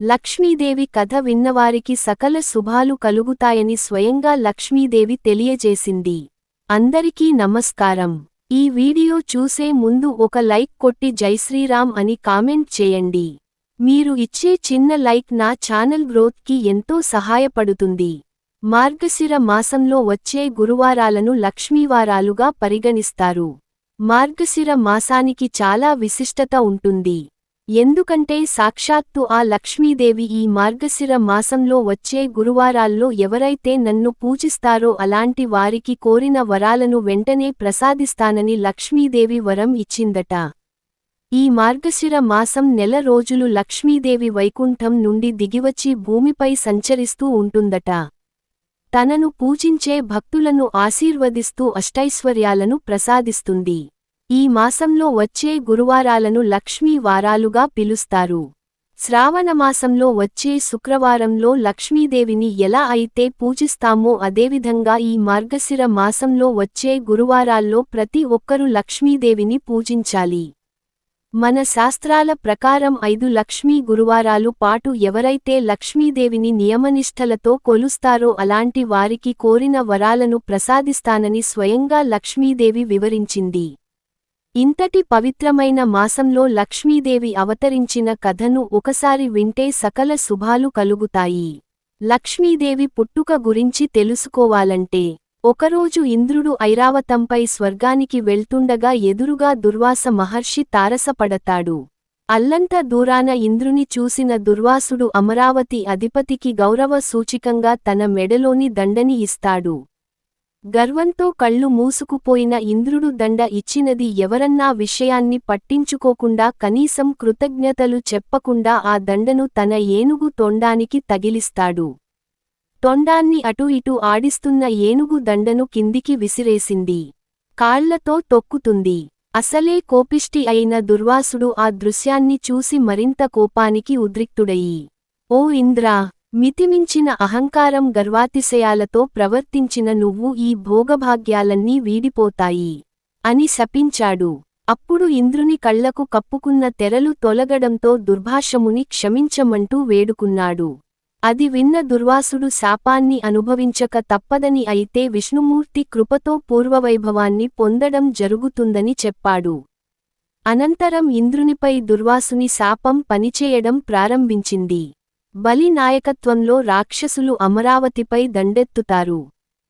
లక్ష్మీదేవి కథ విన్నవారికి సకల శుభాలు కలుగుతాయని స్వయంగా లక్ష్మీదేవి తెలియజేసింది. అందరికీ నమస్కారం. ఈ వీడియో చూసే ముందు ఒక లైక్ కొట్టి జైశ్రీరామ్ అని కామెంట్ చేయండి. మీరు ఇచ్చే చిన్న లైక్ నా ఛానల్ గ్రోత్కి ఎంతో సహాయపడుతుంది. మార్గశిర మాసంలో వచ్చే గురువారాలను లక్ష్మీవారాలుగా పరిగణిస్తారు. మార్గశిర మాసానికి చాలా విశిష్టత ఉంటుంది. ఎందుకంటే సాక్షాత్తు ఆ లక్ష్మీదేవి ఈ మార్గశిర మాసంలో వచ్చే గురువారాల్లో ఎవరైతే నన్ను పూజిస్తారో అలాంటి వారికి కోరిన వరాలను వెంటనే ప్రసాదిస్తానని లక్ష్మీదేవి వరం ఇచ్చిందట. ఈ మార్గశిర మాసం నెల రోజులు లక్ష్మీదేవి వైకుంఠం నుండి దిగివచ్చి భూమిపై సంచరిస్తూ ఉంటుందట. తనను పూజించే భక్తులను ఆశీర్వదిస్తూ అష్టైశ్వర్యాలను ప్రసాదిస్తుంది. ఈ మాసంలో వచ్చే గురువారాలను లక్ష్మీ వారాలుగా పిలుస్తారు. శ్రావణమాసంలో వచ్చే శుక్రవారంలో లక్ష్మీదేవిని ఎలా అయితే పూజిస్తామో అదేవిధంగా ఈ మార్గశిర మాసంలో వచ్చే గురువారాల్లో ప్రతి ఒక్కరూ లక్ష్మీదేవిని పూజించాలి. మన శాస్త్రాల ప్రకారం ఐదు లక్ష్మీ గురువారాలు పాటు ఎవరైతే లక్ష్మీదేవిని నియమనిష్టలతో కొలుస్తారో అలాంటి వారికి కోరిన వరాలను ప్రసాదిస్తానని స్వయంగా లక్ష్మీదేవి వివరించింది. ఇంతటి పవిత్రమైన మాసంలో లక్ష్మీదేవి అవతరించిన కథను ఒకసారి వింటే సకల శుభాలు కలుగుతాయి. లక్ష్మీదేవి పుట్టుక గురించి తెలుసుకోవాలంటే ఒకరోజు ఇంద్రుడు ఐరావతంపై స్వర్గానికి వెళ్తుండగా ఎదురుగా దుర్వాస మహర్షి తారసపడతాడు. అల్లంత దూరాన ఇంద్రుని చూసిన దుర్వాసుడు అమరావతి అధిపతికి గౌరవ సూచికంగా తన మెడలోని దండని ఇస్తాడు. గర్వంతో కళ్ళు మూసుకుపోయిన ఇంద్రుడు దండ ఇచ్చినది ఎవరన్నా విషయాన్ని పట్టించుకోకుండా కనీసం కృతజ్ఞతలు చెప్పకుండా ఆ దండను తన ఏనుగు తొండానికి తగిలిస్తాడు. తొండాన్ని అటూ ఇటూ ఆడిస్తున్న ఏనుగు దండను కిందికి విసిరేసింది. కాళ్ళతో తొక్కుతుంది. అసలే కోపిష్టి అయిన దుర్వాసుడు ఆ దృశ్యాన్ని చూసి మరింత కోపానికి ఉద్రిక్తుడయి ఓ ఇంద్రా! మితిమించిన అహంకారం గర్వాతిశయాలతో ప్రవర్తించిన నువ్వు ఈ భోగభాగ్యాలన్నీ వీడిపోతాయి అని శపించాడు. అప్పుడు ఇంద్రుని కళ్ళకు కప్పుకున్న తెరలు తొలగడంతో దుర్భాషముని క్షమించమంటూ వేడుకున్నాడు. అది విన్న దుర్వాసుడు శాపాన్ని అనుభవించక తప్పదని అయితే విష్ణుమూర్తి కృపతో పూర్వవైభవాన్ని పొందడం జరుగుతుందని చెప్పాడు. అనంతరం ఇంద్రునిపై దుర్వాసుని శాపం పనిచేయడం ప్రారంభించింది. బలి నాయకత్వంలో రాక్షసులు అమరావతిపై దండెత్తుతారు.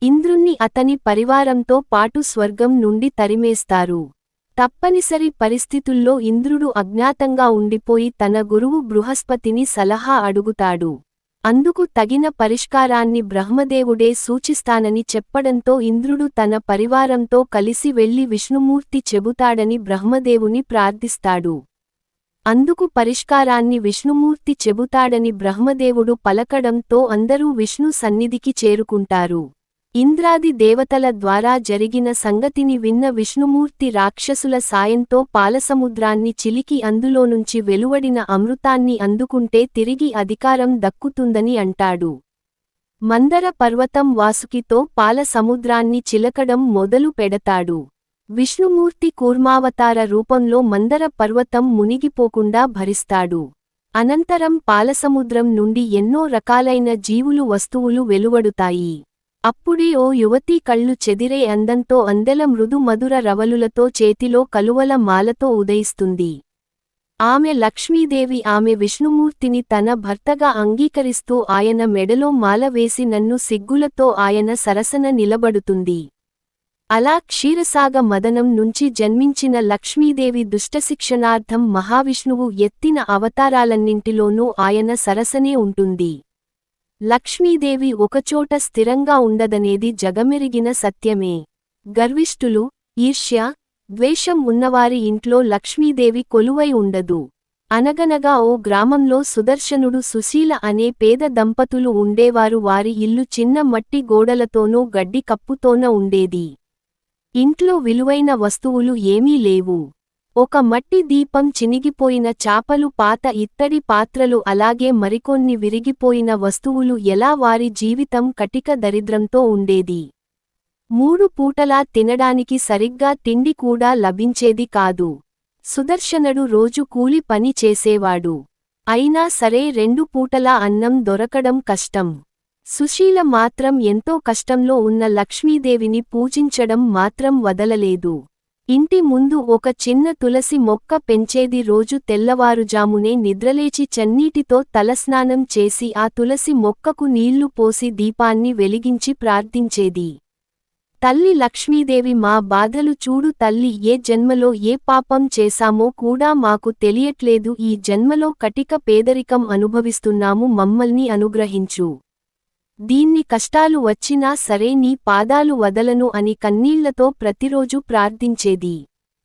ఇంద్రుణ్ణి అతని పరివారంతో పాటు స్వర్గం నుండి తరిమేస్తారు. తప్పనిసరి పరిస్థితుల్లో ఇంద్రుడు అజ్ఞాతంగా ఉండిపోయి తన గురువు బృహస్పతిని సలహా అడుగుతాడు. అందుకు తగిన పరిష్కారాన్ని బ్రహ్మదేవుడే సూచిస్తానని చెప్పడంతో ఇంద్రుడు తన పరివారంతో కలిసి వెళ్ళి విష్ణుమూర్తి చెబుతాడని బ్రహ్మదేవుని ప్రార్థిస్తాడు. అందుకు పరిష్కారాన్ని విష్ణుమూర్తి చెబుతాడని బ్రహ్మదేవుడు పలకడంతో అందరూ విష్ణు సన్నిధికి చేరుకుంటారు. ఇంద్రాది దేవతల ద్వారా జరిగిన సంగతిని విన్న విష్ణుమూర్తి రాక్షసుల సాయంతో పాలసముద్రాన్ని చిలికి అందులోనుంచి వెలువడిన అమృతాన్ని అందుకుంటే తిరిగి అధికారం దక్కుతుందని అంటాడు. మందర పర్వతం వాసుకితో పాలసముద్రాన్ని చిలకడం మొదలు పెడతాడు. విష్ణుమూర్తి కూర్మావతార రూపంలో మందర పర్వతం మునిగిపోకుండా భరిస్తాడు. అనంతరం పాలసముద్రం నుండి ఎన్నో రకాలైన జీవులు వస్తువులు వెలువడుతాయి. అప్పుడే ఓ యువతీ కళ్ళు చెదిరే అందంతో అందెల మృదు మధుర రవలులతో చేతిలో కలువల మాలతో ఉదయిస్తుంది. ఆమె లక్ష్మీదేవి ఆమె విష్ణుమూర్తిని తన భర్తగా అంగీకరిస్తూ ఆయన మెడలో మాల వేసి నన్ను సిగ్గులతో ఆయన సరసన నిలబడుతుంది. అలా క్షీరసాగ మదనం నుంచి జన్మించిన లక్ష్మీదేవి దుష్టశిక్షణార్థం మహావిష్ణువు ఎత్తిన అవతారాలన్నింటిలోనూ ఆయన సరసనే ఉంటుంది. లక్ష్మీదేవి ఒకచోట స్థిరంగా ఉండదనేది జగమెరిగిన సత్యమే. గర్విష్ఠులు ఈర్ష్య ద్వేషం ఉన్నవారి ఇంట్లో లక్ష్మీదేవి కొలువై ఉండదు. అనగనగా ఓ గ్రామంలో సుదర్శనుడు సుశీల అనే పేద దంపతులు ఉండేవారు. వారి ఇల్లు చిన్న మట్టి గోడలతోనూ గడ్డి కప్పుతోన ఉండేది. ఇంట్లో విలువైన వస్తువులు ఏమీ లేవు. ఒక మట్టి దీపం చినిగిపోయిన చాపలు పాత ఇత్తడి పాత్రలు అలాగే మరికొన్ని విరిగిపోయిన వస్తువులు ఎలా వారి జీవితం కటిక దరిద్రంతో ఉండేది? మూడు పూటలా తినడానికి సరిగ్గా తిండి కూడా లభించేది కాదు. సుదర్శనుడు రోజు కూలి పని చేసేవాడు. అయినా సరే రెండు పూటలా అన్నం దొరకడం కష్టం. సుశీల మాత్రం ఎంతో కష్టంలో ఉన్న లక్ష్మీదేవిని పూజించడం మాత్రం వదలలేదు. ఇంటి ముందు ఒక చిన్న తులసి మొక్క పెంచేది రోజు తెల్లవారుజామునే నిద్రలేచి చన్నీటితో తలస్నానం చేసి ఆ తులసి మొక్కకు నీళ్ళు పోసి దీపాన్ని వెలిగించి ప్రార్థించేది. తల్లి లక్ష్మీదేవి మా బాధలు చూడు తల్లి ఏ జన్మలో ఏ పాపం చేశామో కూడా మాకు తెలియట్లేదు ఈ జన్మలో కటిక పేదరికం అనుభవిస్తున్నాము మమ్మల్ని అనుగ్రహించు. దీన్ని కష్టాలు వచ్చినా సరే నీ పాదాలు వదలను అని కన్నీళ్ళతో ప్రతిరోజు ప్రార్థించేది.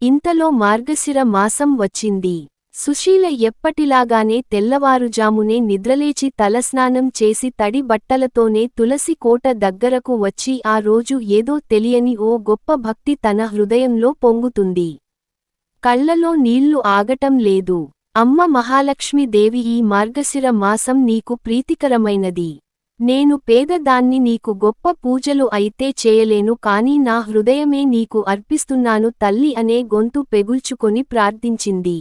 ఇంతలో మార్గశిర మాసం వచ్చింది. సుశీల ఎప్పటిలాగానే తెల్లవారుజామునే నిద్రలేచి తలస్నానం చేసి తడి బట్టలతోనే తులసి కోట దగ్గరకు వచ్చి ఆ రోజు ఏదో తెలియని ఓ గొప్ప భక్తి తన హృదయంలో పొంగుతుంది. కళ్ళలో నీళ్ళు ఆగటం లేదు. అమ్మ మహాలక్ష్మీదేవి ఈ మార్గశిర మాసం నీకు ప్రీతికరమైనది. నేను పేదదాన్ని నీకు గొప్ప పూజలు అయితే చేయలేను కాని నా హృదయమే నీకు అర్పిస్తున్నాను తల్లి అనే గొంతు పెగుల్చుకొని ప్రార్థించింది.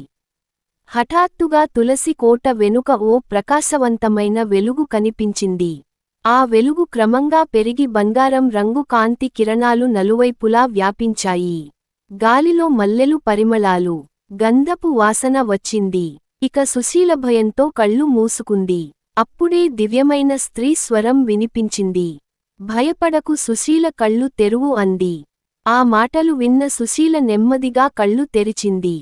హఠాత్తుగా తులసి కోట వెనుక ఓ ప్రకాశవంతమైన వెలుగు కనిపించింది. ఆ వెలుగు క్రమంగా పెరిగి బంగారం రంగు కాంతి కిరణాలు నలువైపులా వ్యాపించాయి. గాలిలో మల్లెలు పరిమళాలు గంధపు వాసన వచ్చింది. ఇక సుశీల భయంతో కళ్ళు మూసుకుంది. అప్పుడే దివ్యమైన స్త్రీ స్వరం వినిపించింది. భయపడకు సుశీల కళ్ళు తెరువు అంది. ఆ మాటలు విన్న సుశీల నెమ్మదిగా కళ్ళు తెరిచింది.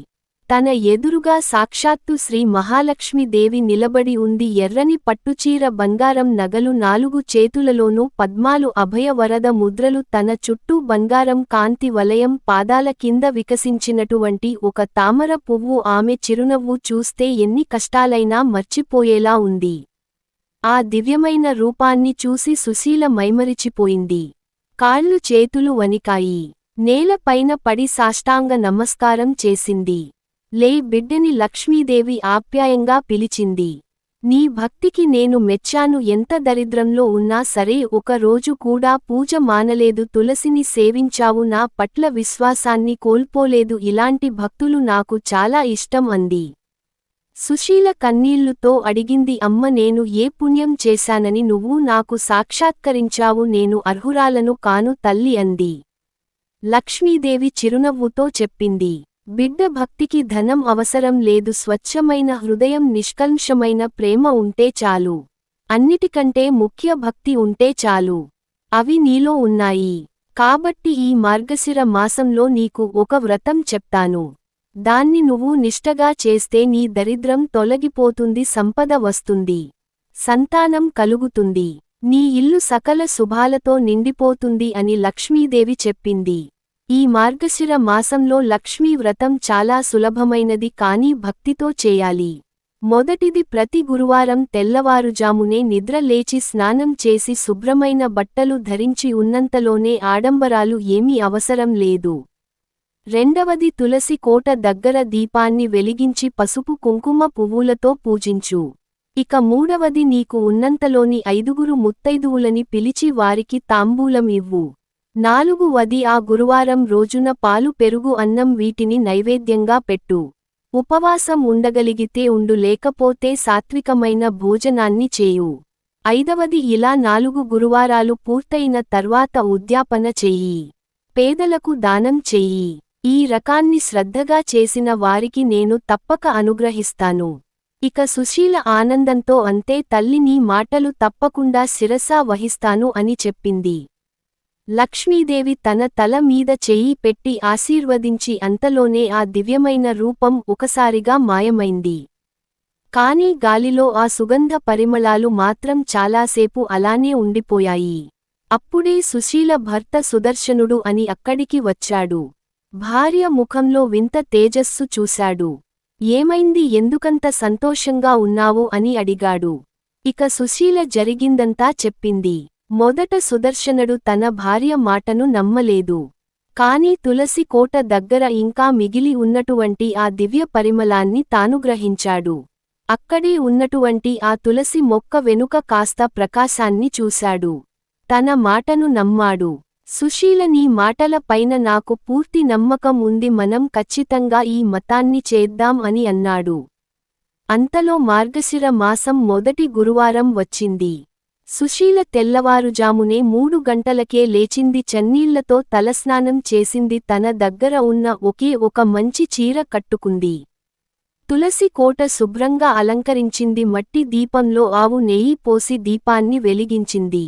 తన ఎదురుగా సాక్షాత్తు శ్రీ మహాలక్ష్మీదేవి నిలబడి ఉంది. ఎర్రని పట్టుచీర బంగారం నగలు నాలుగు చేతులలోనూ పద్మాలు అభయవరద ముద్రలు తన చుట్టూ బంగారం కాంతి వలయం పాదాల కింద వికసించినటువంటి ఒక తామర పువ్వు ఆమె చిరునవ్వు చూస్తే ఎన్ని కష్టాలైనా మర్చిపోయేలా ఉంది. ఆ దివ్యమైన రూపాన్ని చూసి సుశీల మైమరిచిపోయింది. కాళ్ళు చేతులు వనికాయి నేలపైన పడి సాష్టాంగ నమస్కారం చేసింది. లే బిడ్డని లక్ష్మీదేవి ఆప్యాయంగా పిలిచింది. నీ భక్తికి నేను మెచ్చాను ఎంత దరిద్రంలో ఉన్నా సరే ఒక రోజు కూడా పూజ మానలేదు తులసిని సేవించావు నా పట్ల విశ్వాసాన్ని కోల్పోలేదు ఇలాంటి భక్తులు నాకు చాలా ఇష్టం అంది. సుశీల కన్నీళ్ళుతో అడిగింది అమ్మ నేను ఏ పుణ్యం చేశానని నువ్వు నాకు సాక్షాత్కరించావు నేను అర్హురాలను కాను తల్లి అంది. లక్ష్మీదేవి చిరునవ్వుతో చెప్పింది బిడ్డ భక్తికి ధనం అవసరం లేదు స్వచ్ఛమైన హృదయం నిష్కల్షమైన ప్రేమ ఉంటే చాలు. అన్నిటికంటే ముఖ్య భక్తి ఉంటే చాలు. అవి నీలో ఉన్నాయి. కాబట్టి ఈ మార్గశిర మాసంలో నీకు ఒక వ్రతం చెప్తాను. దాన్ని నువ్వు నిష్టగా చేస్తే నీ దరిద్రం తొలగిపోతుంది సంపద వస్తుంది సంతానం కలుగుతుంది నీ ఇల్లు సకల శుభాలతో నిండిపోతుంది అని లక్ష్మీదేవి చెప్పింది. ఈ మార్గశిర మాసంలో లక్ష్మీ వ్రతం చాలా సులభమైనది కానీ భక్తితో చేయాలి. మొదటిది ప్రతి గురువారం తెల్లవారుజామునే నిద్ర లేచి స్నానం చేసి శుభ్రమైన బట్టలు ధరించి ఉన్నంతలోనే ఆడంబరాలు ఏమీ అవసరం లేదు. రెండవది తులసి కోట దగ్గర దీపాన్ని వెలిగించి పసుపు కుంకుమ పువ్వులతో పూజించు. ఇక మూడవది నీకు ఉన్నంతలోని ఐదుగురు ముత్తైదువులని పిలిచి వారికి తాంబూలం ఇవ్వు. నాలుగు వది ఆ గురువారం రోజున పాలు పెరుగు అన్నం వీటిని నైవేద్యంగా పెట్టు. ఉపవాసం ఉండగలిగితే ఉండు లేకపోతే సాత్వికమైన భోజనాన్ని చేయు. ఐదవది ఇలా నాలుగు గురువారాలు పూర్తయిన తర్వాత ఉద్యాపన చెయ్యి. పేదలకు దానం చెయ్యి. ఈ రకాన్ని శ్రద్ధగా చేసిన వారికి నేను తప్పక అనుగ్రహిస్తాను. ఇక సుశీల ఆనందంతో అంతే తల్లి నీ మాటలు తప్పకుండా శిరసా వహిస్తాను అని చెప్పింది. లక్ష్మీదేవి తన తల మీద చెయ్యి పెట్టి ఆశీర్వదించి అంతలోనే ఆ దివ్యమైన రూపం ఒకసారిగా మాయమైంది. కాని గాలిలో ఆ సుగంధ పరిమళాలు మాత్రం చాలాసేపు అలానే ఉండిపోయాయి. అప్పుడే సుశీల భర్త సుదర్శనుడు అని అక్కడికి వచ్చాడు. భార్య ముఖంలో వింత తేజస్సు చూశాడు. ఏమైంది? ఎందుకంత సంతోషంగా ఉన్నావు? అని అడిగాడు. ఇక సుశీల జరిగిందంతా చెప్పింది. మొదట సుదర్శనుడు తన భార్య మాటను నమ్మలేదు. కాని తులసి కోట దగ్గర ఇంకా మిగిలి ఉన్నటువంటి ఆ దివ్య పరిమళాన్ని తాను గ్రహించాడు. అక్కడే ఉన్నటువంటి ఆ తులసి మొక్క వెనుక కాస్త ప్రకాశాన్ని చూశాడు. తన మాటను నమ్మాడు. సుశీల నీ మాటల పైన నాకు పూర్తి నమ్మకం ఉంది మనం ఖచ్చితంగా ఈ మతాన్ని చేద్దాం అని అన్నాడు. అంతలో మార్గశిర మాసం మొదటి గురువారం వచ్చింది. సుశీల తెల్లవారుజామునే మూడు గంటలకే లేచింది చన్నీళ్ళతో తలస్నానం చేసింది తన దగ్గర ఉన్న ఒకే ఒక మంచి చీర కట్టుకుంది. తులసి కోట శుభ్రంగా అలంకరించింది మట్టి దీపంలో ఆవు నెయ్యి పోసి దీపాన్ని వెలిగించింది.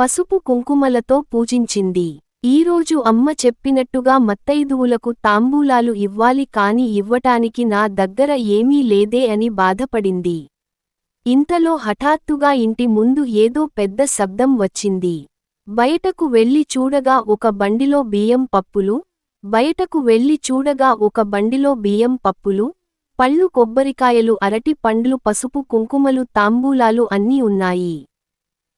పసుపు కుంకుమలతో పూజించింది. ఈరోజు అమ్మ చెప్పినట్టుగా మత్తైదువులకు తాంబూలాలు ఇవ్వాలి కాని ఇవ్వటానికి నా దగ్గర ఏమీ లేదే అని బాధపడింది. ఇంతలో హఠాత్తుగా ఇంటి ముందు ఏదో పెద్ద శబ్దం వచ్చింది. బయటకు వెళ్ళి చూడగా ఒక బండిలో బియ్యం పప్పులు బయటకు వెళ్ళి చూడగా ఒక బండిలో బియ్యం పప్పులు పళ్ళు కొబ్బరికాయలు అరటి పండ్లు పసుపు కుంకుమలు తాంబూలాలు అన్నీ ఉన్నాయి.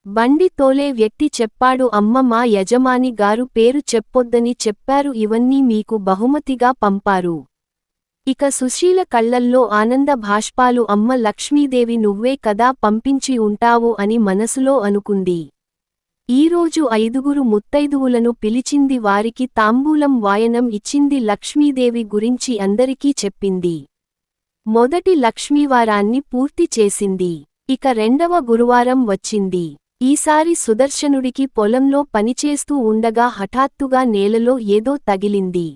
బండి తోలే వ్యక్తి చెప్పాడు అమ్మ మా యజమాని గారు పేరు చెప్పొద్దని చెప్పారు ఇవన్నీ మీకు బహుమతిగా పంపారు. ఇక సుశీల కళ్ళల్లో ఆనంద భాష్పాలు అమ్మ లక్ష్మీదేవి నువ్వే కదా పంపించి ఉంటావు అని మనసులో అనుకుంది. ఈరోజు ఐదుగురు ముత్తైదువులను పిలిచింది వారికి తాంబూలం వాయనం ఇచ్చింది లక్ష్మీదేవి గురించి అందరికీ చెప్పింది. మొదటి లక్ష్మీవారాన్ని పూర్తి చేసింది. ఇక రెండవ గురువారం వచ్చింది. ఈసారి సుదర్శనుడికి పొలంలో పనిచేస్తూ ఉండగా హఠాత్తుగా నేలలో ఏదో తగిలింది.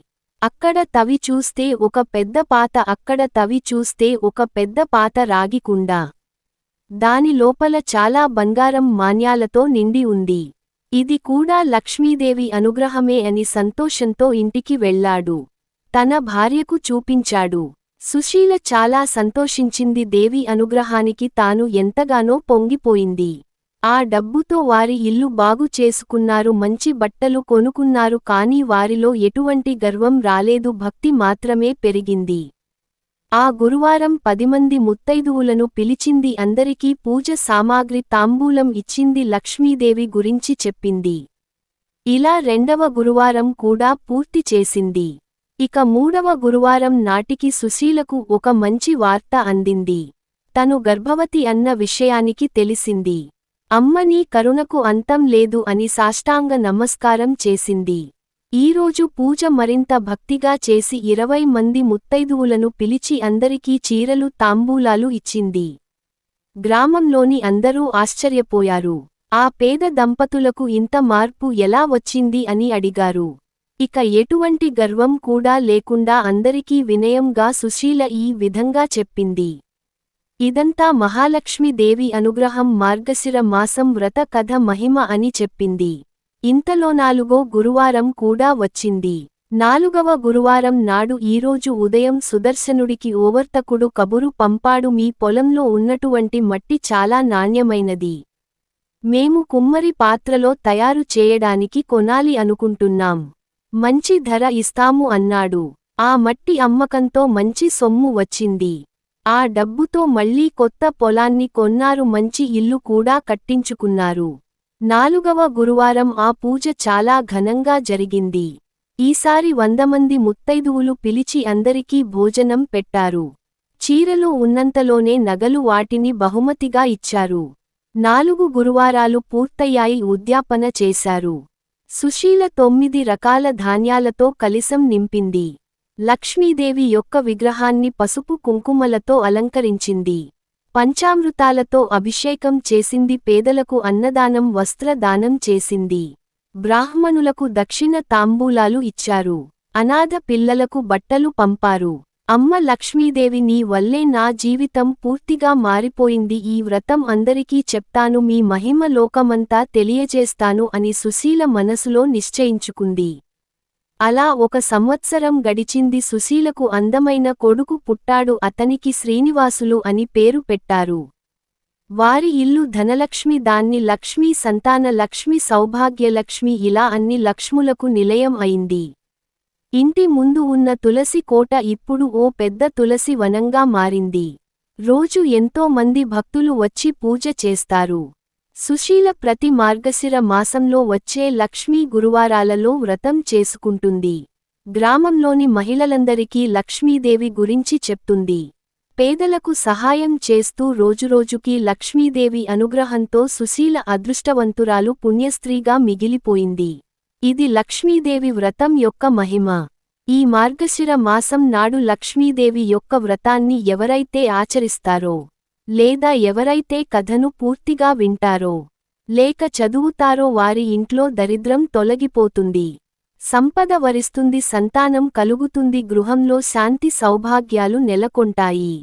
అక్కడ తవి చూస్తే ఒక పెద్ద పాత అక్కడ తవి చూస్తే ఒక పెద్ద పాత రాగికుండ దాని లోపల చాలా బంగారం మాన్యాలతో నిండి ఉంది. ఇది కూడా లక్ష్మీదేవి అనుగ్రహమే అని సంతోషంతో ఇంటికి వెళ్ళాడు. తన భార్యకు చూపించాడు. సుశీల చాలా సంతోషించింది దేవి అనుగ్రహానికి తాను ఎంతగానో పొంగిపోయింది. ఆ డబ్బుతో వారి ఇల్లు బాగు చేసుకున్నారు మంచి బట్టలు కొనుకున్నారు కాని వారిలో ఎటువంటి గర్వం రాలేదు భక్తి మాత్రమే పెరిగింది. ఆ గురువారం పదిమంది ముత్తైదువులను పిలిచింది అందరికీ పూజ సామాగ్రి తాంబూలం ఇచ్చింది లక్ష్మీదేవి గురించి చెప్పింది. ఇలా రెండవ గురువారం కూడా పూర్తి చేసింది. ఇక మూడవ గురువారం నాటికి సుశీలకు ఒక మంచి వార్త అందింది. తను గర్భవతి అన్న విషయానికి తెలిసింది. అమ్మ నీ కరుణకు అంతం లేదు అని సాష్టాంగ నమస్కారం చేసింది. ఈరోజు పూజ మరింత భక్తిగా చేసి ఇరవై మంది ముత్తైదువులను పిలిచి అందరికీ చీరలు తాంబూలాలు ఇచ్చింది. గ్రామంలోని అందరూ ఆశ్చర్యపోయారు. ఆ పేద దంపతులకు ఇంత మార్పు ఎలా వచ్చింది అని అడిగారు. ఇక ఎటువంటి గర్వం కూడా లేకుండా అందరికీ వినయంగా సుశీల ఈ విధంగా చెప్పింది. ఇదంతా మహాలక్ష్మీదేవి అనుగ్రహం మార్గశిర మాసం వ్రత కథ మహిమ అని చెప్పింది. ఇంతలో నాలుగో గురువారం కూడా వచ్చింది. నాలుగవ గురువారం నాడు ఈరోజు ఉదయం సుదర్శనుడికి ఓవర్తకుడు కబురు పంపాడు మీ పొలంలో ఉన్నటువంటి మట్టి చాలా నాణ్యమైనది. మేము కుమ్మరి పాత్రలో తయారు చేయడానికి కొనాలి అనుకుంటున్నాం. మంచి ధర ఇస్తాము అన్నాడు. ఆ మట్టి అమ్మకంతో మంచి సొమ్ము వచ్చింది. ఆ డబ్బుతో మళ్ళీ కొత్త పొలాన్ని కొన్నారు మంచి ఇల్లు కూడా కట్టించుకున్నారు. నాలుగవ గురువారం ఆ పూజ చాలా ఘనంగా జరిగింది. ఈసారి వందమంది ముత్తైదువులు పిలిచి అందరికీ భోజనం పెట్టారు. చీరలు ఉన్నంతలోనే నగలు వాటిని బహుమతిగా ఇచ్చారు. నాలుగు గురువారాలు పూర్తయ్యాయి ఉద్యాపన చేశారు. సుశీల తొమ్మిది రకాల ధాన్యాలతో కలిసం నింపింది. లక్ష్మీదేవి యొక్క విగ్రహాన్ని పసుపు కుంకుమలతో అలంకరించింది. పంచామృతాలతో అభిషేకం చేసింది పేదలకు అన్నదానం వస్త్రదానం చేసింది. బ్రాహ్మణులకు దక్షిణ తాంబూలాలు ఇచ్చారు. అనాథ పిల్లలకు బట్టలు పంపారు. అమ్మ లక్ష్మీదేవి నీ వల్లే నా జీవితం పూర్తిగా మారిపోయింది. ఈ వ్రతం అందరికీ చెప్తాను. మీ మహిమ లోకమంతా తెలియజేస్తాను అని సుశీల మనసులో నిశ్చయించుకుంది. అలా ఒక సంవత్సరం గడిచింది. సుశీలకు అందమైన కొడుకు పుట్టాడు. అతనికి శ్రీనివాసులు అని పేరు పెట్టారు. వారి ఇల్లు ధనలక్ష్మి దాన్ని లక్ష్మీ సంతాన లక్ష్మి సౌభాగ్యలక్ష్మి ఇలా అన్ని లక్ష్ములకు నిలయం అయింది. ఇంటి ముందు ఉన్న తులసి కోట ఇప్పుడు ఓ పెద్ద తులసి వనంగా మారింది. రోజు ఎంతో మంది భక్తులు వచ్చి పూజ చేస్తారు. సుశీల ప్రతి మార్గశిర మాసంలో వచ్చే లక్ష్మీ గురువారాలలో వ్రతం చేసుకుంటుంది. గ్రామంలోని మహిళలందరికీ లక్ష్మీదేవి గురించి చెప్తుంది. పేదలకు సహాయం చేస్తూ రోజురోజుకీ లక్ష్మీదేవి అనుగ్రహంతో సుశీల అదృష్టవంతురాలు పుణ్యస్త్రీగా మిగిలిపోయింది. ఇది లక్ష్మీదేవి వ్రతం యొక్క మహిమ. ఈ మార్గశిర మాసం నాడు లక్ష్మీదేవి యొక్క వ్రతాన్ని ఎవరైతే ఆచరిస్తారో లేదా ఎవరైతే కథను పూర్తిగా వింటారో లేక చదువుతారో వారి ఇంట్లో దరిద్రం తొలగిపోతుంది. సంపద వరిస్తుంది సంతానం కలుగుతుంది గృహంలో శాంతి సౌభాగ్యాలు నెలకొంటాయి.